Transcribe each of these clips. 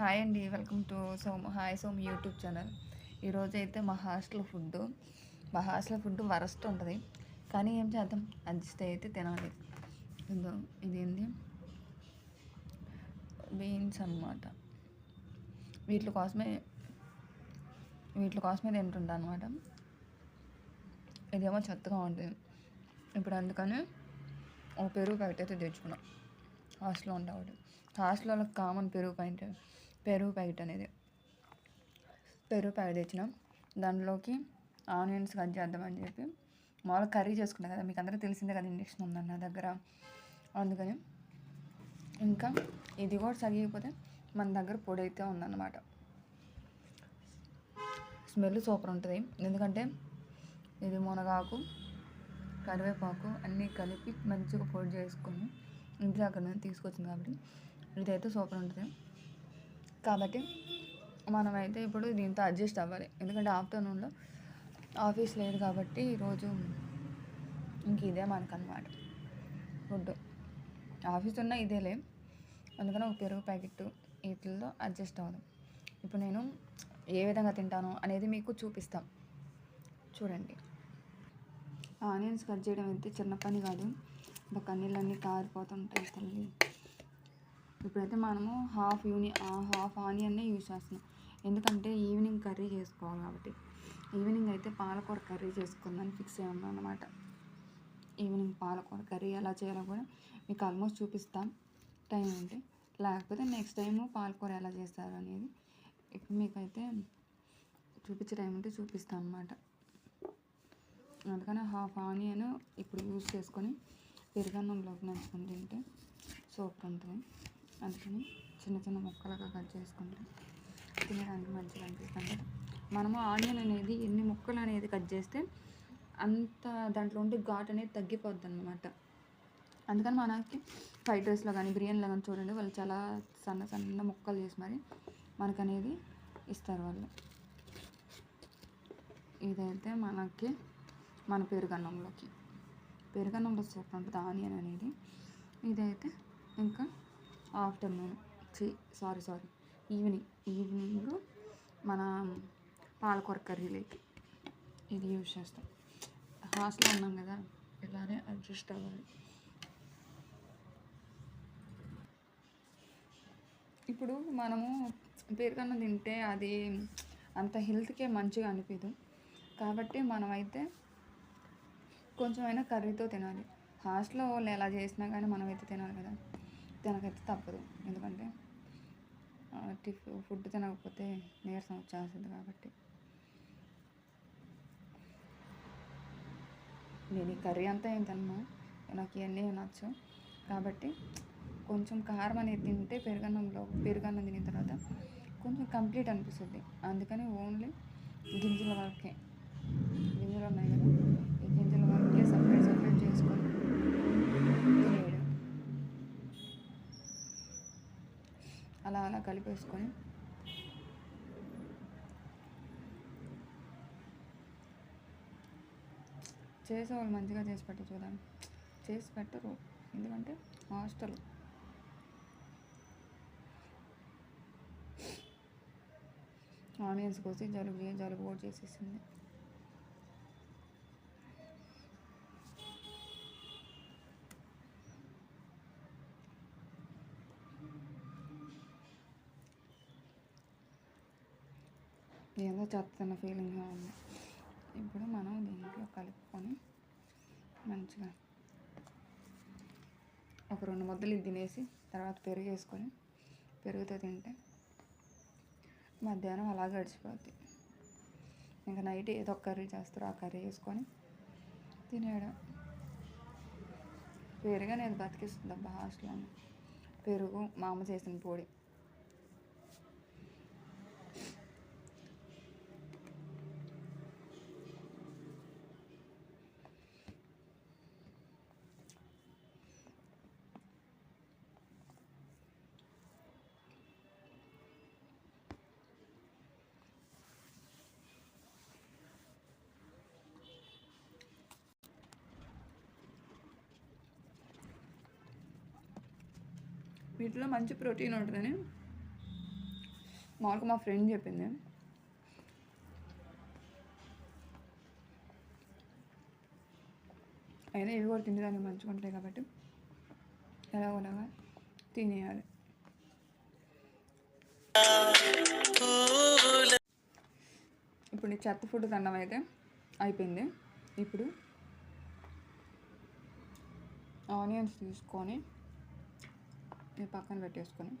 Hi అండి welcome to Som hi Som YouTube channel. ఈరోజు అయితే మా హాస్టల్ ఫుడ్ మా హాస్టల్ ఫుడ్ వరస్ట్ ఉంటుంది కానీ ఏం చేద్దాం? అడ్జస్ట్ అయితే తినాలి. ఇదో ఇదేంది? బీన్స్ అనమాట వీటి కోసమే వీటి కోసమే తింటుంటా అనమాట ఇదేమో చెత్తగా ఉంటుంది ఇప్పుడు అందుకని ఒక పెరుగు ప్యాకెట్ అయితే తెచ్చుకున్నాం. హాస్టల్లో ఉండేవాడు. హాస్టల్లో కామన్ పెరుగు పాయింట్ పెరుగు ప్యాకెట్ అనేది. పెరుగు ప్యాకెట్ తెచ్చినాం. దాంట్లోకి ఆనియన్స్ కట్ చేద్దామని చెప్పి మామూలుగా కర్రీ చేసుకున్నాం కదా మీకు అందరికీ తెలిసిందే కదా ఇండక్షన్ ఉందని నా దగ్గర. అందుకని ఇంకా ఇది కూడా సరిగిపోతే మన దగ్గర పొడి అయితే ఉందన్నమాట. స్మెల్ సూపర్ ఉంటుంది. ఎందుకంటే ఇది మునగాకు కరివేపాకు అన్నీ కలిపి మంచిగా పొడి చేసుకొని ఇంటి దగ్గర నుంచి తీసుకొచ్చింది కాబట్టి ఇదైతే సూపర్ ఉంటుంది. కాబట్టి మనమైతే ఇప్పుడు దీంతో అడ్జస్ట్ అవ్వాలి. ఎందుకంటే ఆఫ్టర్నూన్లో ఆఫీస్ లేదు కాబట్టి ఈరోజు ఇంక ఇదే మనకన్నమాట ఫుడ్. ఆఫీస్ ఉన్న ఇదేలే. అందుకని ఒక పెరుగు ప్యాకెట్ వీటిల్లో అడ్జస్ట్ అవ్వదు. ఇప్పుడు నేను ఏ విధంగా తింటాను అనేది మీకు చూపిస్తాం. చూడండి. ఆనియన్స్ కట్ చేయడం అయితే చిన్న పని కాదు. ఒక కన్నీళ్ళన్నీ కారిపోతుంటాయి తల్లి. ఇప్పుడైతే మనము హాఫ్ యూని హాఫ్ ఆనియన్నే యూజ్ చేస్తున్నాం. ఎందుకంటే ఈవినింగ్ కర్రీ చేసుకోవాలి కాబట్టి. ఈవినింగ్ అయితే పాలకూర కర్రీ చేసుకుందని ఫిక్స్ అయి అనమాట ఈవినింగ్ పాలకూర కర్రీ ఎలా చేయాలో కూడా మీకు ఆల్మోస్ట్ చూపిస్తాం. టైం ఉంటే లేకపోతే నెక్స్ట్ టైము పాలకూర ఎలా చేస్తారు అనేది ఇప్పుడు మీకైతే చూపించే టైం ఉంటే చూపిస్తాం అనమాట అందుకని హాఫ్ ఆనియన్ ఇప్పుడు యూజ్ చేసుకొని పెరుగన్నంలోకి నంచుకొని తింటే సూపర్ ఉంటుంది. అందుకని చిన్న చిన్న ముక్కలుగా కట్ చేసుకుంటే తినడానికి మంచిగా అనిపిస్తుంది మనము ఆనియన్ అనేది ఎన్ని ముక్కలు అనేది కట్ చేస్తే అంత దాంట్లో ఉండే ఘాట్ అనేది తగ్గిపోద్ది అనమాట అందుకని మనకి ఫ్రైడ్ రైస్లో కానీ బిర్యానీలో కానీ చూడండి వాళ్ళు చాలా సన్న సన్న ముక్కలు చేసి మరి మనకనేది ఇస్తారు వాళ్ళు. ఇదైతే మనకి మన పెరుగన్నంలోకి. పెరుగన్నంలో సూపర్ ఉంటుంది ఆనియన్ అనేది ఇదైతే ఇంకా ఆఫ్టర్నూన్. చి సారీ సారీ. ఈవినింగ్ ఈవినింగ్ మన పాలకూర కర్రీలోకి ఇది యూజ్ చేస్తాం. హాస్టల్లో ఉన్నాం కదా ఇలానే అడ్జస్ట్ అవ్వాలి. ఇప్పుడు మనము పెరుగన్నం తింటే అది అంత హెల్త్కే మంచిగా అనిపించదు కాబట్టి మనమైతే కొంచెమైనా కర్రీతో తినాలి. హాస్టల్లో వాళ్ళు ఎలా చేసినా కానీ మనమైతే తినాలి కదా. తినకైతే తప్పదు. ఎందుకంటే టిఫ్ ఫుడ్ తినకపోతే నీరసం వచ్చేస్తుంది కాబట్టి. నేను ఈ కర్రీ అంతా ఏం తిన్నాను నాకు ఇవన్నీ నచ్చు కాబట్టి కొంచెం కారం అనేది తింటే పెరుగన్నంలో పెరుగన్నం తిన్న తర్వాత కొంచెం కంప్లీట్ అనిపిస్తుంది. అందుకని ఓన్లీ గింజల వరకే. గింజలు ఉన్నాయి కదా ఈ గింజల వరకే సపరేట్ సపరేట్ చేసుకొని తినేయడం అలా అలా కలిపేసుకొని. చేసేవాళ్ళు మంచిగా చేసి పెట్టచ్చు చూద్దాం. చేసి పెట్టరు ఎందుకంటే హాస్టల్. ఆనియన్స్ కోసి జలుబు జలుబు కూడా చేసేసింది. ఏదో చేస్తున్న ఫీలింగ్గా ఉంది. ఇప్పుడు మనం దీంట్లో కలుపుకొని మంచిగా ఒక రెండు ముద్దలు ఇది తినేసి తర్వాత పెరుగు వేసుకొని పెరుగుతో తింటే మధ్యాహ్నం అలా గడిచిపోద్ది. ఇంకా నైట్ ఏదో ఒక కర్రీ చేస్తారు ఆ కర్రీ వేసుకొని తినేయడం. పెరుగు అనేది బతికిస్తుంది అబ్బా హాస్టల్లో పెరుగు మా అమ్మ చేసిన పొడి. వీటిలో మంచి ప్రోటీన్ ఉంటుందని మామూలుగా మా ఫ్రెండ్ చెప్పింది. అయినా ఇవి కూడా తినేదానికి మంచిగా ఉంటాయి కాబట్టి ఎలాగోలాగా తినేయాలి. ఇప్పుడు చెత్త ఫుడ్ తినడం అయితే అయిపోయింది. ఇప్పుడు ఆనియన్స్ తీసుకొని ఇది పక్కన పెట్టేసుకొని.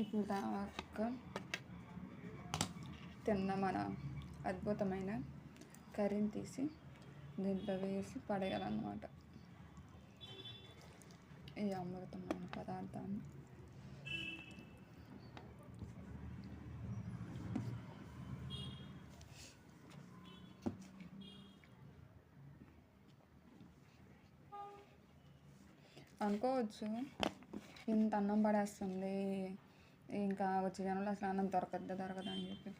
ఇప్పుడు దాకా తిన్న మన అద్భుతమైన కర్రీని తీసి దీంట్లో వేసి పడేయాలన్నమాట. ఈ అమృతమైన పదార్థాన్ని. అనుకోవచ్చు. ఇంత అన్నం పడేస్తుంది. ఇంకా వచ్చే జనంలో అసలు అన్నం దొరకద్దు దొరకదా అని చెప్పి.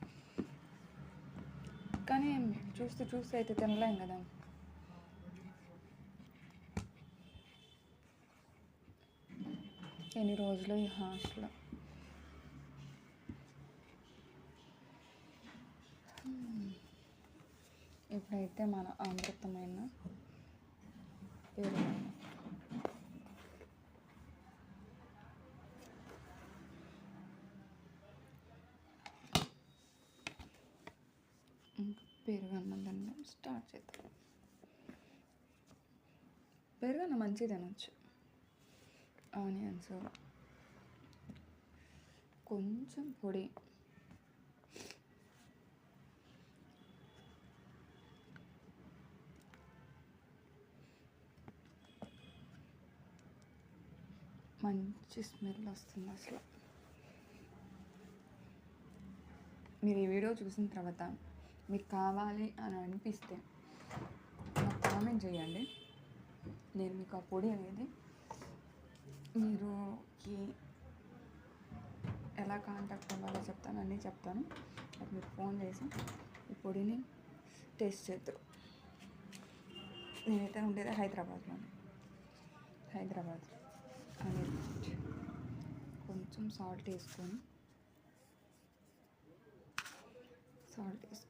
కానీ చూస్తూ చూస్తూ అయితే తినలేం కదా. ఎన్ని రోజులు ఈ హాస్టల్? ఇప్పుడైతే మన అమృతమైన పేరు ఇంకా పెరుగన్నం తినడం స్టార్ట్ చేద్దాం. పెరుగన్న మంచిగా తినొచ్చు. ఆనియన్స్. కొంచెం పొడి. మంచి స్మెల్ వస్తుంది అసలు. మీరు ఈ వీడియో చూసిన తర్వాత మీకు కావాలి అని అనిపిస్తే నాకు కామెంట్ చేయండి. నేను మీకు ఆ పొడి అనేది మీరు ఎలా కాంటాక్ట్ అవ్వాలో చెప్తాను అన్నీ చెప్తాను. అది మీరు ఫోన్ చేసి ఈ పొడిని టేస్ట్ చేద్దరు. నేనైతే ఉండేది హైదరాబాద్లో హైదరాబాద్ అనేది కొంచెం సాల్ట్ వేసుకొని సాల్ట్ వేసుకొని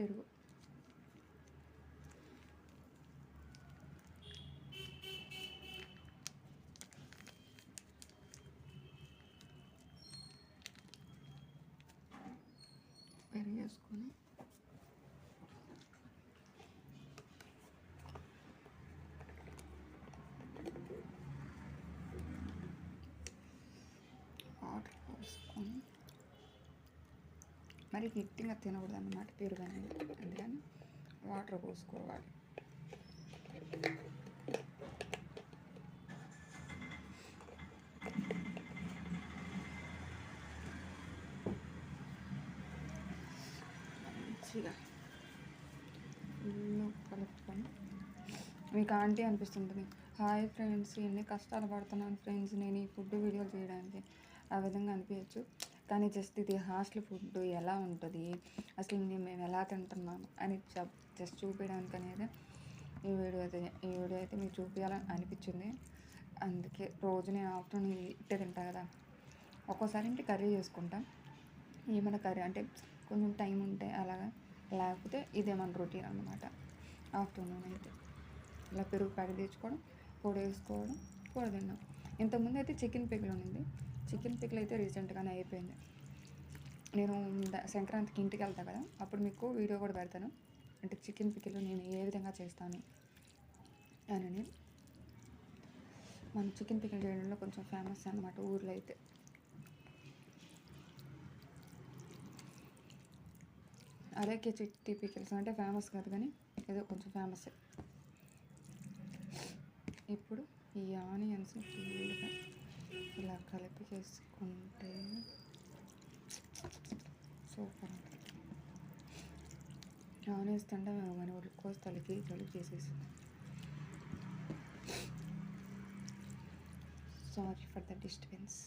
పెరుగు పెరుగు వేసుకొని వాటర్ మరి గట్టిగా తినకూడదు అన్నమాట పెరుగు అనేది అందుకని వాటర్ పోసుకోవాలి. మంచిగా కలుపుకొని మీకు ఆంటీ అనిపిస్తుంటుంది హాయ్ ఫ్రెండ్స్ ఎన్ని కష్టాలు పడుతున్నాను ఫ్రెండ్స్ నేను ఈ ఫుడ్ వీడియోలు చేయడానికి. ఆ విధంగా అనిపించచ్చు. కానీ జస్ట్ ఇది హాస్టల్ ఫుడ్ ఎలా ఉంటుంది? అసలు నేను మేము ఎలా తింటున్నాము అని జస్ట్ చూపించడానికి అనేది ఈ వీడియో అయితే ఈ వీడియో అయితే మీకు చూపించాలని అనిపించింది. అందుకే రోజు నేను ఆఫ్టర్నూన్ ఇట్టే తింటా కదా. ఒక్కోసారి ఇంటి కర్రీ చేసుకుంటాం. ఏమైనా కర్రీ అంటే కొంచెం టైం ఉంటే అలాగా లేకపోతే ఇదే మన రొటీన్ అనమాట ఆఫ్టర్నూన్ అయితే. ఇలా పెరుగు ప్యాకెట్ తెచ్చుకోవడం పొడి వేసుకోవడం కూర తిన్నాం ఇంతకుముందు అయితే చికెన్ పెగులు ఉండింది. చికెన్ పిక్లు అయితే రీసెంట్గానే అయిపోయింది. నేను సంక్రాంతికి ఇంటికి వెళ్తా కదా అప్పుడు మీకు వీడియో కూడా పెడతాను. అంటే చికెన్ పికిల్ నేను ఏ విధంగా చేస్తాను అని. మనం చికెన్ పికిల్ చేయడంలో కొంచెం ఫేమస్ అనమాట ఊర్లో అయితే. అలాగే చిట్టి పికిల్స్ అంటే ఫేమస్ కాదు కానీ ఏదో కొంచెం ఫేమస్. ఇప్పుడు ఈ ఆనియన్స్ ఫుల్గా ఇలా కలిపి చేసుకుంటే సూపర్ ఉంటుంది వేస్తుంటే తింటామేమో కానీ ఒకటి కోసి తలకి చేసేసి. సారీ ఫర్ ద డిస్టర్బెన్స్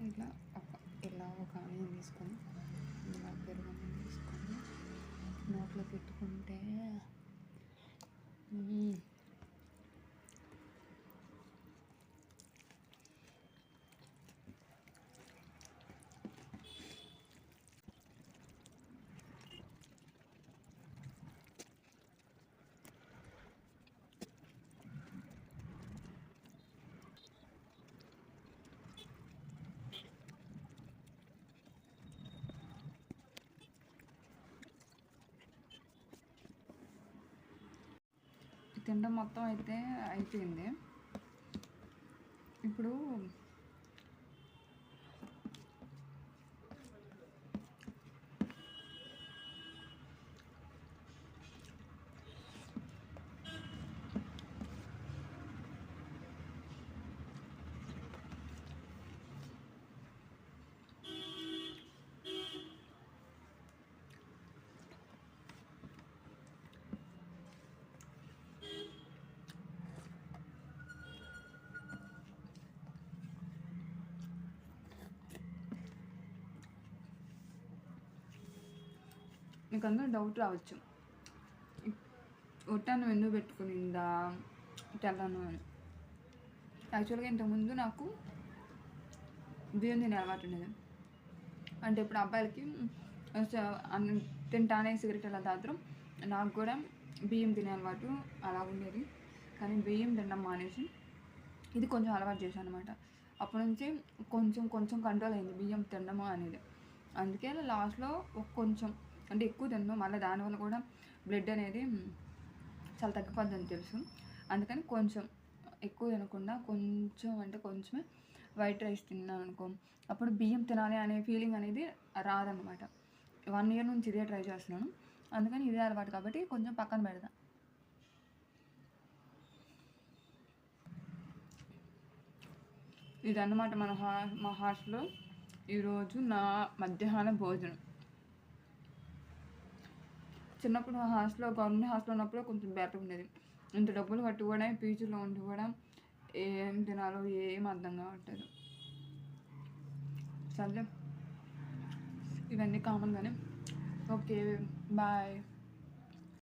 ఇలా ఒక ఇలా ఒక ఆనియన్ తీసుకొని ఇలా పెరుగు తీసుకొని నోట్లో పెట్టుకుంటే తినడం మొత్తం అయితే అయిపోయింది. ఇప్పుడు మీకు అందరూ డౌట్ రావచ్చు. ఒట్టాను ఎందుకు పెట్టుకునిందా? తెల్లను అని. యాక్చువల్గా ఇంతకుముందు నాకు బియ్యం తినే అలవాటు ఉండేది. అంటే ఇప్పుడు అబ్బాయిలకి తింటానే సిగరెట్ అలా తాగుతారు. నాకు కూడా బియ్యం తినే అలవాటు అలా ఉండేది. కానీ బియ్యం తినడం మానేసి ఇది కొంచెం అలవాటు చేశాను అనమాట అప్పటి నుంచి కొంచెం కొంచెం కంట్రోల్ అయింది బియ్యం తినడము అనేది. అందుకే లాస్ట్లో కొంచెం అంటే ఎక్కువ తిన్నాం మళ్ళీ దానివల్ల కూడా బ్లడ్ అనేది చాలా తగ్గిపోద్దని తెలుసు. అందుకని కొంచెం ఎక్కువ తినకుండా కొంచెం అంటే కొంచెమే వైట్ రైస్ తిన్నాను అనుకో అప్పుడు బియ్యం తినాలి అనే ఫీలింగ్ అనేది రాదనమాట వన్ ఇయర్ నుంచి ఇదే ట్రై చేస్తున్నాను. అందుకని ఇదే అలవాటు కాబట్టి కొంచెం పక్కన పెడతా. ఇదన్నమాట మన హా మా హాస్టల్లో ఈరోజు నా మధ్యాహ్న భోజనం. చిన్నప్పుడు హాస్టల్లో గవర్నమెంట్ హాస్టల్లో ఉన్నప్పుడు కొంచెం బెటర్ ఉండేది. ఇంత డబ్బులు కట్టుకోవడం కూడా పీజీలో ఉండి కూడా ఏం తినాలో ఏం అర్థం కావట్లేదు. సర్లే. ఇవన్నీ కామన్ కానీ ఓకే బాయ్.